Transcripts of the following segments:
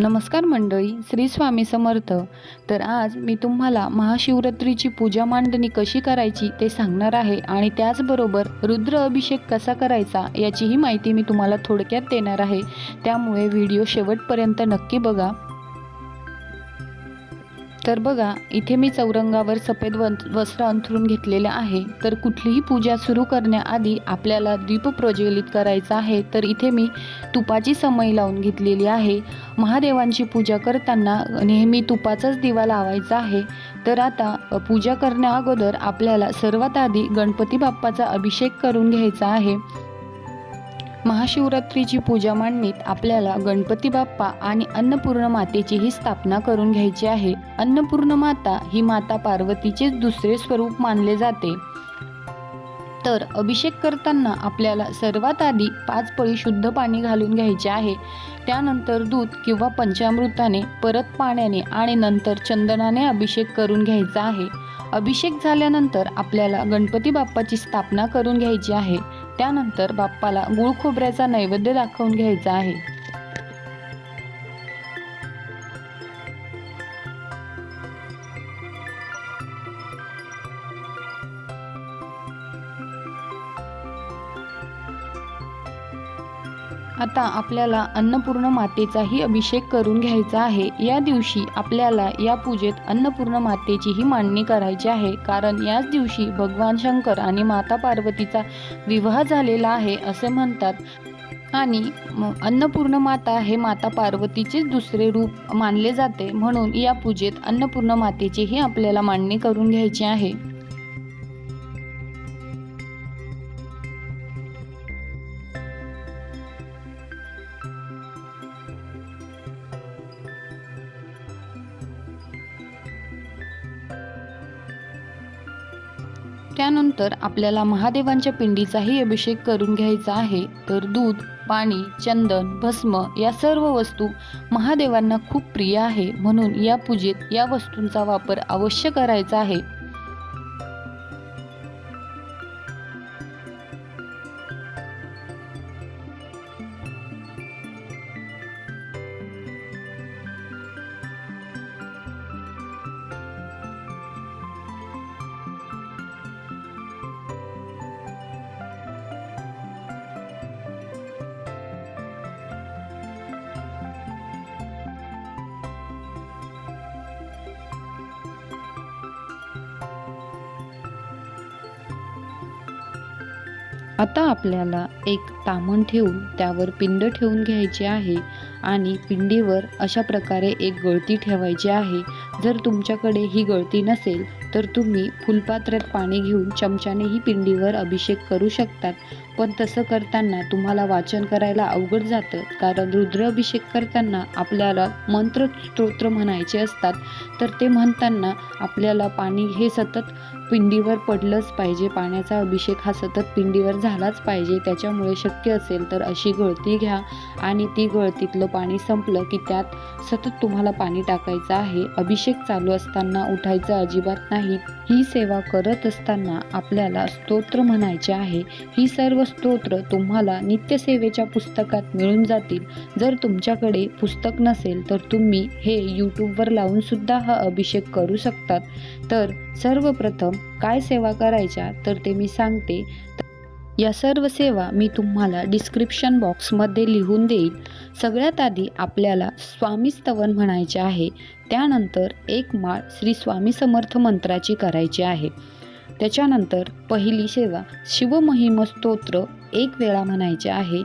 नमस्कार मंडळी श्री स्वामी समर्थ. तर आज मी तुम्हाला महाशिवरात्रीची पूजा मांडणी कशी करायची ते सांगणार आहे आणि त्याचबरोबर रुद्र अभिषेक कसा करायचा याचीही माहिती मी तुम्हाला थोडक्यात देणार आहे. त्यामुळे व्हिडिओ शेवटपर्यंत नक्की बघा. तर बघा इथे मी चौरंगावर सफेद वस्त्र अंथरून घेतलेले आहे. तर कुठलीही पूजा सुरू करण्याआधी आपल्याला दीप प्रज्वलित करायचा आहे. तर इथे मी तुपाची समई लावून घेतलेली आहे. महादेवांची पूजा करताना नेहमी तुपाचाच दिवा लावायचा आहे. तर आता पूजा करण्या अगोदर आपल्याला सर्वात आधी गणपती बाप्पाचा अभिषेक करून घ्यायचा आहे. महाशिवरात्रीची पूजा मांडणीत आपल्याला गणपती बाप्पा आणि अन्नपूर्ण मातेचीही स्थापना करून घ्यायची आहे. अन्नपूर्ण माता ही माता पार्वतीचेच दुसरे स्वरूप मानले जाते. तर अभिषेक करताना आपल्याला सर्वात आधी पाच पळी शुद्ध पाणी घालून घ्यायचे आहे. त्यानंतर दूध किंवा पंचामृताने परत पाण्याने आणि नंतर चंदनाने अभिषेक करून घ्यायचा आहे. अभिषेक झाल्यानंतर आपल्याला गणपती बाप्पाची स्थापना करून घ्यायची आहे. त्यानंतर बाप्पाला गुळ खोबऱ्याचा नैवेद्य दाखवून घ्यायचा आहे. आता आपल्याला अन्नपूर्ण मातेचाही अभिषेक करून घ्यायचा आहे. या दिवशी आपल्याला या पूजेत अन्नपूर्ण मातेचीही मांडणी करायची आहे. कारण याच दिवशी भगवान शंकर आणि माता पार्वतीचा विवाह झालेला आहे असे म्हणतात. आणि अन्नपूर्ण माता हे माता पार्वतीचेच दुसरे रूप मानले जाते. म्हणून या पूजेत अन्नपूर्ण मातेचीही आपल्याला मांडणी करून घ्यायची आहे. त्यानंतर आपल्याला महादेवांच्या पिंडीचाही अभिषेक करून घ्यायचा आहे. तर दूध पाणी चंदन भस्म या सर्व वस्तू महादेवांना खूप प्रिय आहे. म्हणून या पूजेत या वस्तूंचा वापर अवश्य करायचा आहे. आता आपल्याला एक तामण ठेवून त्यावर पिंड ठेवून घ्यायची आहे आणि पिंडीवर अशा प्रकारे एक गळती ठेवायची आहे. जर तुमच्याकडे ही गळती नसेल तर तुम्ही फुलपात्रात पाणी घेऊन चमच्यानेही पिंडीवर अभिषेक करू शकतात. पण तसं करताना तुम्हाला वाचन करायला अवघड जातं. कारण रुद्र अभिषेक करताना आपल्याला मंत्र स्तोत्र म्हणायचे असतात. तर ते म्हणताना आपल्याला पाणी हे सतत पिंडीवर पडलंच पाहिजे. पाण्याचा अभिषेक हा सतत पिंडीवर झालाच पाहिजे. त्याच्यामुळे शक्य असेल तर अशी गळती घ्या. आणि ती गळतीतलं पाणी संपलं की त्यात सतत तुम्हाला पाणी टाकायचं आहे. अभिषेक चालू असताना उठायचं अजिबात नाही. ही सेवा करत असताना आपल्याला स्तोत्र म्हणायचे आहे. ही सर्व स्तोत्र तुम्हाला नित्यसेवेच्या पुस्तकात मिळून जातील. जर तुमच्याकडे पुस्तक नसेल तर तुम्ही हे यूट्यूबवर लावून सुद्धा हा अभिषेक करू शकतात. तर सर्वप्रथम काय सेवा करायच्या? तर ते मी सांगते. या सर्व सेवा मी तुम्हाला डिस्क्रिप्शन बॉक्समध्ये लिहून देईल. सगळ्यात आधी आपल्याला स्वामी स्तवन म्हणायचे आहे. त्यानंतर एक माळ श्री स्वामी समर्थ मंत्राची करायची आहे. त्याच्यानंतर पहिली सेवा शिवमहिम स्तोत्र एक वेळा म्हणायचे आहे.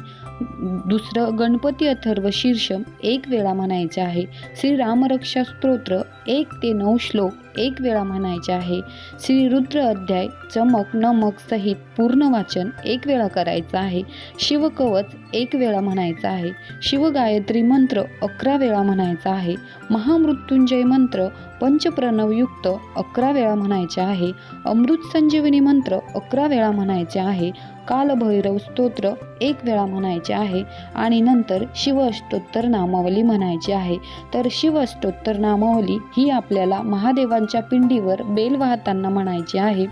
दुसरं गणपती अथर्व शीर्षम एक वेळा म्हणायचे आहे. श्री रामरक्षा स्तोत्र एक ते नऊ श्लोक एक वेळा म्हणायचे आहे श्री रुद्र अध्याय चमक नमक सहित पूर्ण वाचन एक वेळा करायचं आहे. शिवकवच एक वेळा म्हणायचा आहे. शिवगायत्री मंत्र अकरा वेळा म्हणायचा आहे. महामृत्युंजय मंत्र पंचप्रणवयुक्त अकरा वेळा म्हणायचे आहे. अमृत संजीवनी मंत्र अकरा वेळा म्हणायचे आहे. कालभैरव स्तोत्र एक वेळा म्हणायचे आहे. आणि नंतर शिवअष्टोत्तर नामावली म्हणायची आहे. तर शिवअष्टोत्तर नामावली ही आपल्याला महादेवांच्या पिंडीवर बेल वाहताना म्हणायची आहे.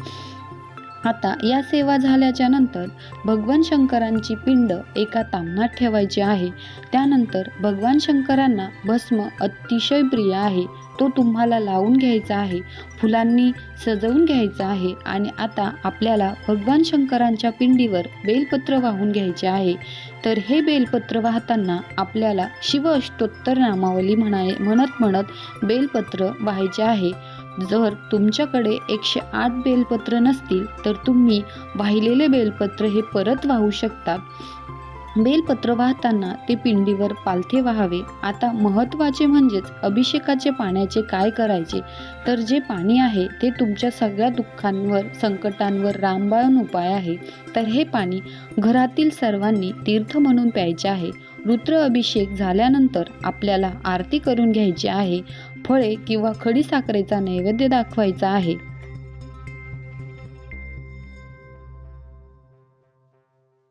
आता या सेवा झाल्याच्यानंतर भगवान शंकरांची पिंड एका तामणात ठेवायची आहे. त्यानंतर भगवान शंकरांना भस्म अतिशय प्रिय आहे. तो तुम्हाला लावून घ्यायचा आहे. फुलांनी सजवून घ्यायचा आहे. आणि आता आपल्याला भगवान शंकरांच्या पिंडीवर बेलपत्र वाहून घ्यायचे आहे. तर हे बेलपत्र वाहताना आपल्याला शिव अष्टोत्तर नामावली म्हणाय म्हणत म्हणत बेलपत्र वाहायचे आहे. जर तुमच्याकडे एकशे आठ बेलपत्र नसतील तर तुम्ही वाहिलेले बेलपत्र हे परत वाहू शकता. बेलपत्र वाहताना ते पिंडीवर पालथे वाहावे. आता महत्त्वाचे म्हणजेच अभिषेकाचे पाण्याचे काय करायचे? तर जे पाणी आहे ते तुमच्या सगळ्या दुःखांवर संकटांवर रामबाण उपाय आहे. तर हे पाणी घरातील सर्वांनी तीर्थ म्हणून प्यायचे आहे. रुद्र अभिषेक झाल्यानंतर आपल्याला आरती करून घ्यायची आहे फळे किंवा खडीसाखरेचा नैवेद्य दाखवायचा आहे.